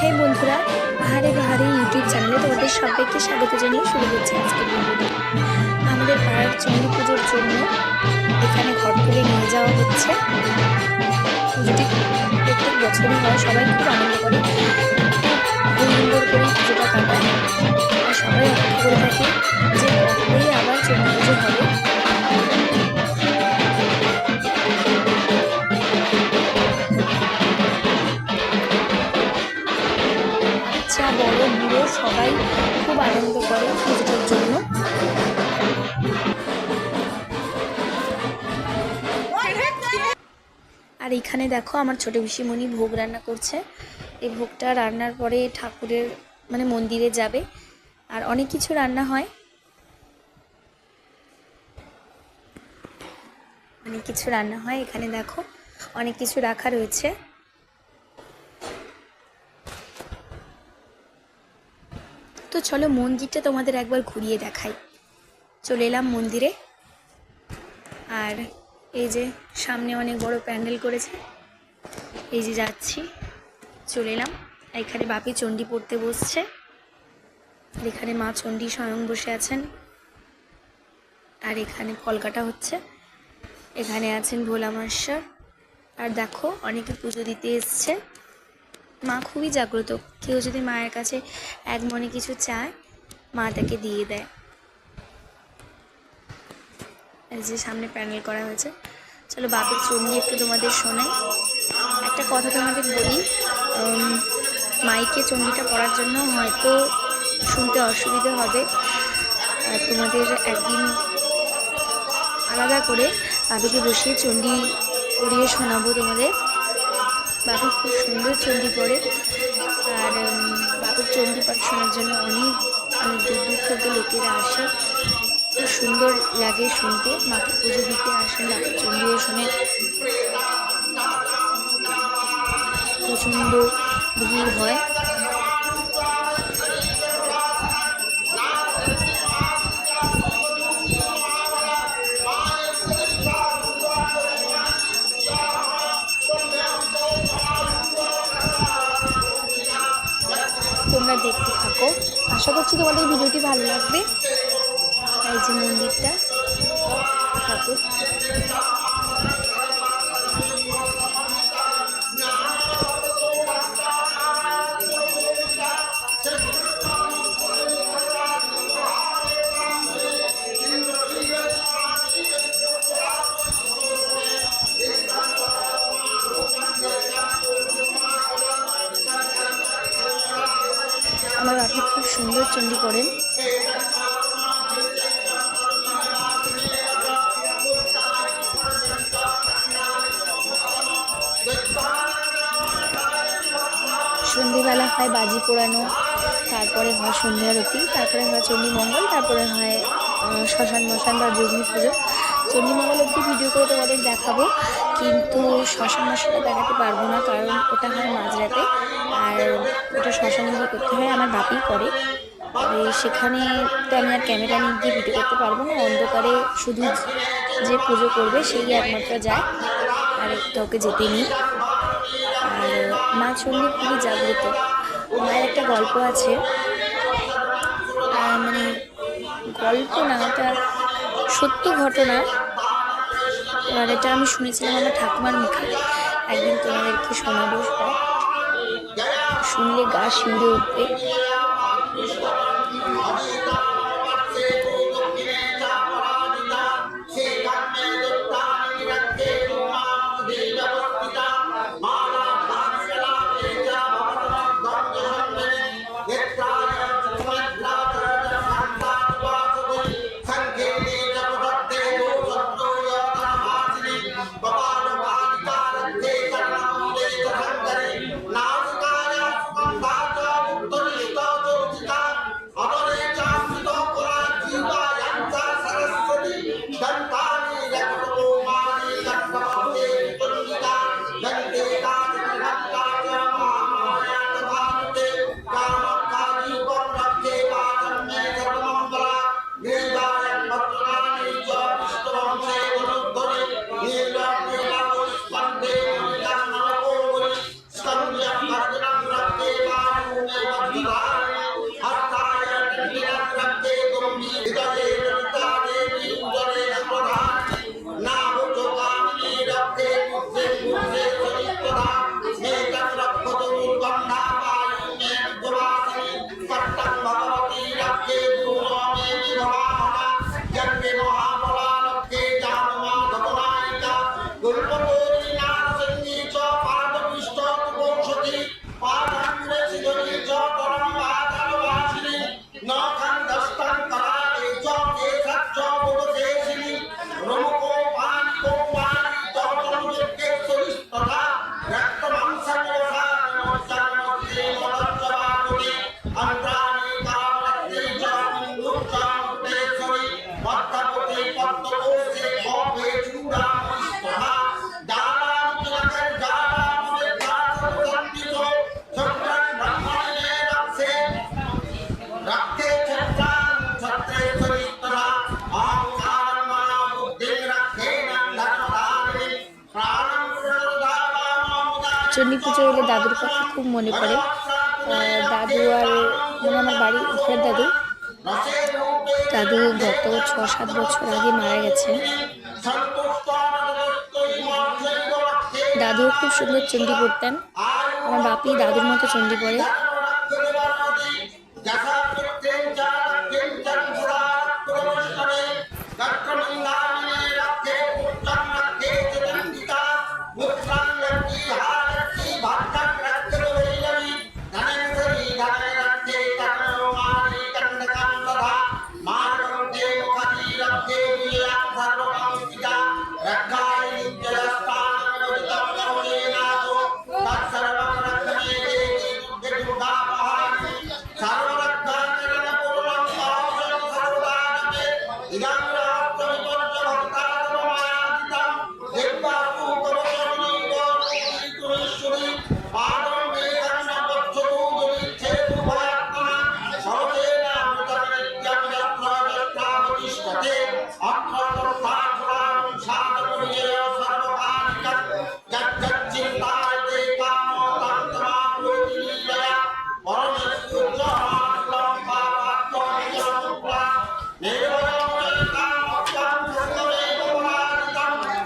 হে বন্ধুরা আহারে বাহারে ইউটিউব চ্যানেলে তোমাদের সবাইকে স্বাগত জানিয়ে শুরু করছি আজকের ভিডিওটি। আমাদের পাড়ার চণ্ডী পুজোর জন্য এখানে ঘর তুলে নিয়ে যাওয়া হচ্ছে। পুজোটি প্রত্যেক বছরই হয়, সবাই খুব আনন্দ করে। খুব সুন্দর করে পুজোটা কাটায়। সবাই অপেক্ষা করে থাকে যে কবে আবার চণ্ডী পুজো হবে। সবাই খুব আনন্দ করে পুজোটার জন্য। আর এখানে দেখো আমার ছোট পিসিমণি ভোগ রান্না করছে। এই ভোগটা রান্নার পরে ঠাকুরের মানে মন্দিরে যাবে। আর অনেক কিছু রান্না হয়। অনেক কিছু রান্না হয়। এখানে দেখো অনেক কিছু রাখা রয়েছে। তো চলো মন্দিরটা তোমাদের একবার ঘুরিয়ে দেখাই। চলে এলাম মন্দিরে। আর এই যে সামনে অনেক বড় প্যান্ডেল করেছে। এই যে যাচ্ছি, চলে এলাম। এখানে বাপি চণ্ডী পড়তে বসছে। এখানে মা চণ্ডী স্বয়ং বসে আছেন। আর এখানে কলকাটা হচ্ছে। এখানে আছেন ভোলা মাস্টার। আর দেখো, অনেকে পুজো দিতে এসছে। মা খুবই জাগ্রত। কেউ যদি মায়ের কাছে এক মনে কিছু চায়, মা তাকে দিয়ে দেয়। যে সামনে প্যানেল করা হয়েছে। চলো বাপের চণ্ডী একটু তোমাদের শোনাই। একটা কথা তোমাদের বলি মাইকে চণ্ডীটা পড়ার জন্য হয়তো শুনতে অসুবিধে হবে। আর তোমাদের একদিন আলাদা করে বাপিকে বসিয়ে চণ্ডী পড়িয়ে শোনাবো তোমাদের। বাপি খুব সুন্দর চণ্ডী পরে। আর বাপির চণ্ডী পাঠ শোনার জন্য অনেক অনেক দূর দূর থেকে লোকেরা আসে। খুব সুন্দর লাগে শুনতে। মাকে পুজো দিতে আসেন বাপির চণ্ডীও শোনে প্রচণ্ড ভিড় হয়। আশা করছি তোমাদের ভিডিওটি ভালো লাগবে। এই যে মন্দিরটা। ঠাকুর। সন্ধেবেলা হয় বাজি পোড়ানো, তারপরে হয় সন্ধ্যা আরতি তারপরে হয় চণ্ডী মঙ্গল, তারপরে হয় শ্মশান মশান বা যগ্নি পুজো। চণ্ডী মঙ্গল অব্দি ভিডিও করে তোমাদের দেখাবো, কিন্তু শ্মশান মশানটা দেখাতে পারব না, কারণ ওটা হয় মাঝরাতে, আর ওটা শ্মশান গিয়ে করতে হয়, আমার বাপি করে। সেখানে তো আমি আর ক্যামেরা নিয়ে গিয়ে ভিডিও করতে পারব না, অন্ধকারে শুধু যে পুজো করবে, সেই একমাত্র যায়, আর কাউকে যেতে নিই। মা চললে খুবই জাগ্রত। মায়ের একটা গল্প আছে। মানে গল্প না, এটা সত্য ঘটনা। আর এটা আমি শুনেছিলাম আমার ঠাকুমার মুখে। একদিন তোমাদেরকে শোনাবো। শুনলে গা শিউরে উঠবে। পুজো এলে দাদুর কথা খুব মনে পড়ে। দাদু আর মানে আমার বাড়ি ঘরের দাদু। দাদু গত ছ সাত বছর আগে মারা গেছে দাদুও খুব সুন্দর চণ্ডী পড়তেন আমার বাপি দাদুর মতো চণ্ডী পড়ে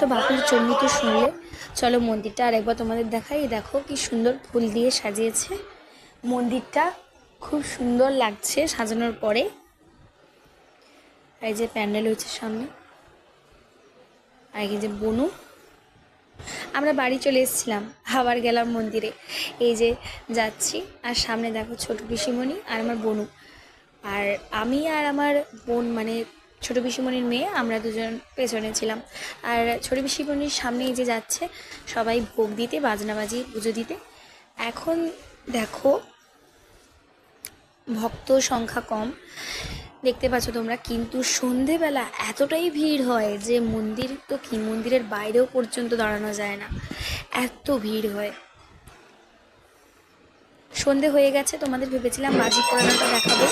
তো বাপুর চণ্ডী তো শুনলে। চলো মন্দিরটা আর একবার তোমাদের দেখাই। দেখো কি সুন্দর ফুল দিয়ে সাজিয়েছে। মন্দিরটা খুব সুন্দর লাগছে সাজানোর পরে। এই যে প্যান্ডেল হয়েছে সামনে। আর এই যে বনু। আমরা বাড়ি চলে এসেছিলাম, আবার গেলাম মন্দিরে। এই যে যাচ্ছি, আর সামনে দেখো ছোট পিসিমণি আর আমার বনু। আর আমি আর আমার বোন মানে ছোট পিসিমণির মেয়ে, আমরা দুজন পেছনে ছিলাম। আর ছোট পিসিমণির সামনেই যে যাচ্ছে, সবাই ভোগ দিতে বাজনা বাজিয়ে পুজো দিতে। এখন দেখো, ভক্ত সংখ্যা কম। দেখতে পাচ্ছ তোমরা, কিন্তু সন্ধেবেলা এতটাই ভিড় হয় যে মন্দির তো কি, মন্দিরের বাইরেও পর্যন্ত দাঁড়ানো যায় না। এত ভিড় হয়। সন্ধে হয়ে গেছে, তোমাদের ভেবেছিলাম বাজি পোড়ানোটা দেখাবো।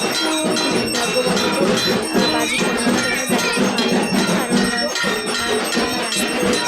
বাজি পোড়ানোটা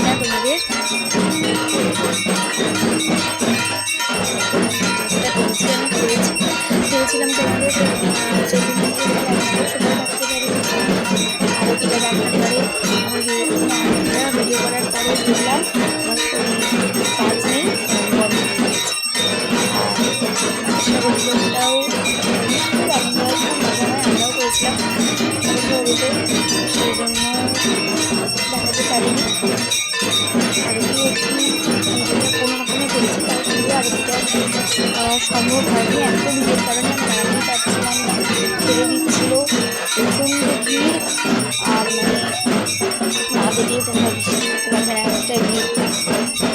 দেখাতে পারছি না তোমাদের ভেবেছিলাম তোমাদের আমার ভিডিও করার পরে দেখলাম আহ, সম্ভব হয়নি এত ভিড়ের কারণে আমি দাঁড়াতেই পারছিলাম না ছেড়ে দিচ্ছিল প্রচণ্ড ভিড় আর মানে না দেখলে তোমরা বিশ্বাস করতে পারবে না এতটা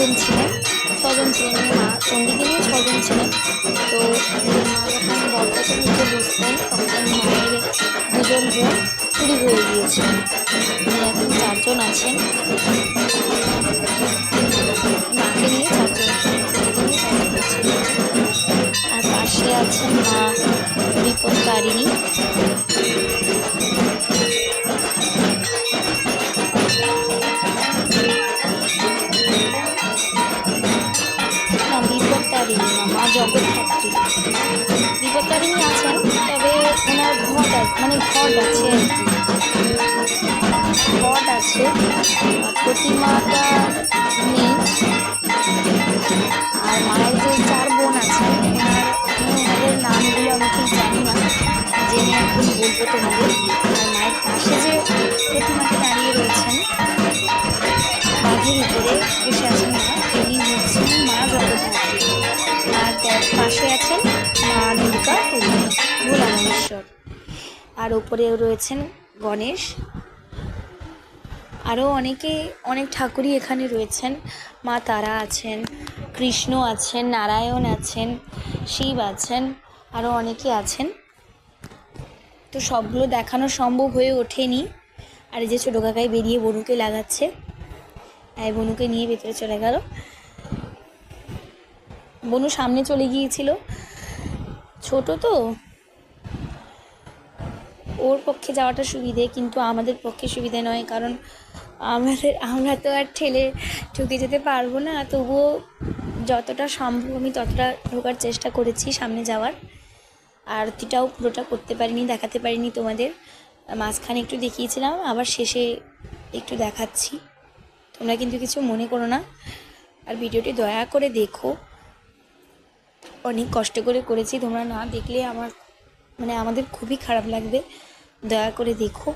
আগে ছ ছিলেন। ছজন ছিলেন মানে মা চণ্ডীকে নিয়ে ছজন ছিলেন। তো মা যখন বরগাছের নিচে বসতেন তখন মায়ের দুজন বোন চুরি হয়ে গিয়েছে। উনি এখন চারজন আছেন। মাকে নিয়ে চারজন আর পাশে আছেন মা বিপদকারিণী বিপদতারিণী আছেন, তবে ওনার ঘট আছে মানে ঘট আছে ঘট আছে, প্রতিমাটা নেই। আর মায়ের যে চার বোন আছেন ওনার নামগুলো আমি ঠিক জানি না, জেনে এখন বলব তোমাদের। আর মায়ের পাশে যে প্রতিমাটা দাঁড়িয়ে রয়েছেন, বাঘের উপরে। আর ওপরেও রয়েছেন গণেশ। আরও অনেকে, অনেক ঠাকুরই এখানে রয়েছেন। মা তারা আছেন, কৃষ্ণ আছেন, নারায়ণ আছেন, শিব আছেন আরও অনেকে আছেন। তো সবগুলো দেখানো সম্ভব হয়ে ওঠেনি। আর এই যে ছোটো কাকাই বেরিয়ে বনুকে লাগাচ্ছে এই বনুকে নিয়ে ভেতরে চলে গেল। বনু সামনে চলে গিয়েছিল। ছোট তো ওর পক্ষে যাওয়াটা সুবিধে, কিন্তু আমাদের পক্ষে সুবিধে নয়, কারণ আমাদের, আমরা তো আর ঠেলে ঢুকে যেতে পারব না। তবুও যতটা সম্ভব আমি ততটা ঢোকার চেষ্টা করেছি সামনে যাওয়ার। আরতিটাও পুরোটা করতে পারিনি, দেখাতে পারিনি তোমাদের। মাঝখানে একটু দেখিয়েছিলাম, আবার শেষে একটু দেখাচ্ছি। তোমরা কিন্তু কিছু মনে করো না। আর ভিডিওটি দয়া করে দেখো। অনেক কষ্ট করে করেছি, তোমরা না দেখলে আমার মানে আমাদের খুবই খারাপ লাগবে। দয়া করে দেখো।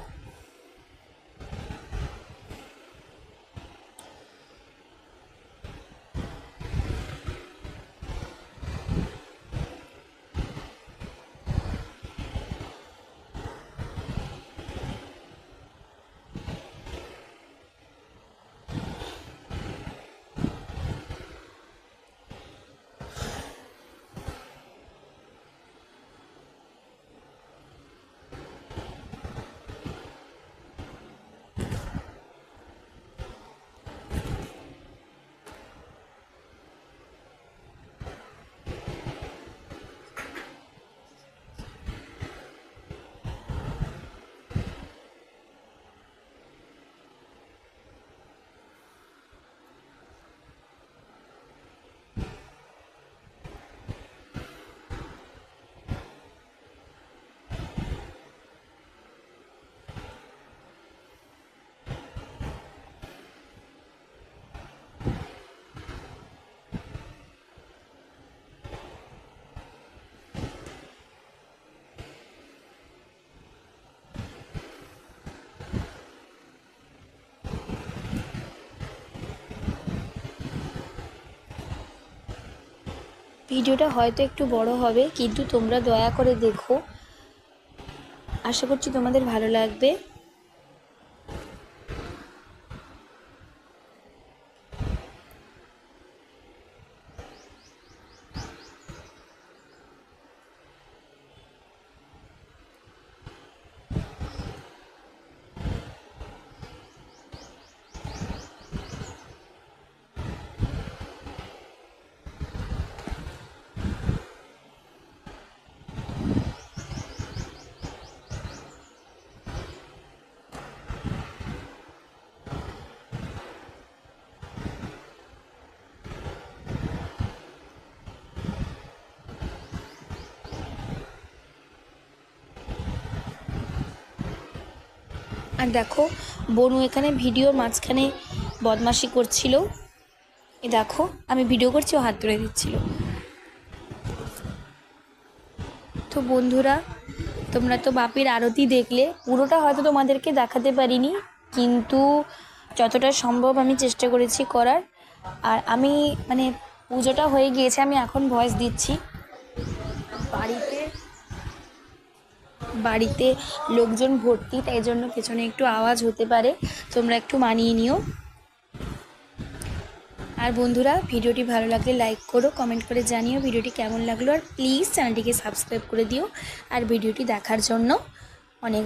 ভিডিওটা হয়তো একটু বড় হবে, কিন্তু তোমরা দয়া করে দেখো। আশা করছি তোমাদের ভালো লাগবে। আর দেখো, বনু এখানে ভিডিওর মাঝখানে বদমাশি করছিল। এ দেখো, আমি ভিডিও করছি, ও হাত তুলে দিচ্ছিল। তো বন্ধুরা, তোমরা তো বাপির আরতি দেখলে, পুরোটা হয়তো তোমাদেরকে দেখাতে পারিনি, কিন্তু যতটা সম্ভব আমি চেষ্টা করেছি করার। আর আমি মানে পুজোটা হয়ে গিয়েছে, আমি এখন ভয়েস দিচ্ছি। বাড়িতে বাড়িতে লোকজন ভর্তি, তাই জন্য পেছনে একটু আওয়াজ হতে পারে। তোমরা একটু মানিয়ে নিও। আর বন্ধুরা, ভিডিওটি ভালো লাগলে লাইক করো, কমেন্ট করে জানিও ভিডিওটি কেমন লাগল, আর প্লিজ চ্যানেলটিকে সাবস্ক্রাইব করে দিও। আর ভিডিওটি দেখার জন্য অনেক অনেক